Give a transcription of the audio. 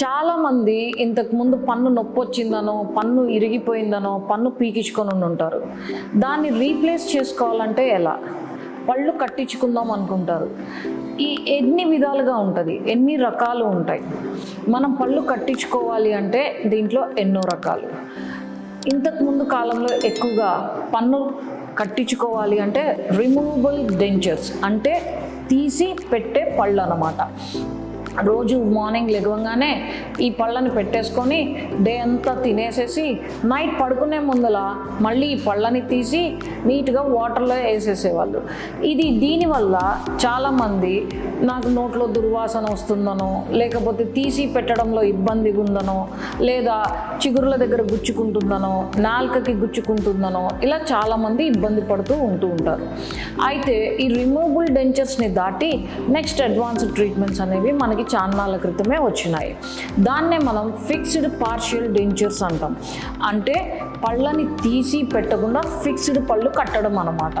చాలామంది ఇంతకు ముందు పన్ను నొప్పి వచ్చిందనో పన్ను ఇరిగిపోయిందనో పన్ను పీకించుకొని ఉండి ఉంటారు. దాన్ని రీప్లేస్ చేసుకోవాలంటే ఎలా? పళ్ళు కట్టించుకుందాం అనుకుంటారు. ఈ ఎన్ని విధాలుగా ఉంటుంది? ఎన్ని రకాలు ఉంటాయి? మనం పళ్ళు కట్టించుకోవాలి అంటే దీంట్లో ఎన్నో రకాలు. ఇంతకుముందు కాలంలో ఎక్కువగా పన్ను కట్టించుకోవాలి అంటే రిమూవబుల్ డెంచర్స్ అంటే తీసి పెట్టే పళ్ళు అన్నమాట రోజు మార్నింగ్ లెగవంగానే ఈ పళ్ళని పెట్టేసుకొని డే అంతా తినేసేసి నైట్ పడుకునే ముందల మళ్ళీ ఈ పళ్ళని తీసి నీట్గా వాటర్లో వేసేసేవాళ్ళు. ఇది దీనివల్ల చాలామంది నాకు నోట్లో దుర్వాసన వస్తుందనో లేకపోతే తీసి పెట్టడంలో ఇబ్బందిగా ఉందనో లేదా చిగురుల దగ్గర గుచ్చుకుంటుందనో నాలుకకి గుచ్చుకుంటుందనో ఇలా చాలామంది ఇబ్బంది పడుతూ ఉంటూ ఉంటారు. అయితే ఈ రిమూవబుల్ డెంచర్స్ని దాటి నెక్స్ట్ అడ్వాన్స్డ్ ట్రీట్మెంట్స్ అనేవి మనకి చాన్నాళ్ళ క్రితమే వచ్చినాయి. దాన్నే మనం ఫిక్స్డ్ పార్షియల్ డెంచర్స్ అంటాం. అంటే పళ్ళని తీసి పెట్టకుండా ఫిక్స్డ్ పళ్ళు కట్టడం అన్నమాట.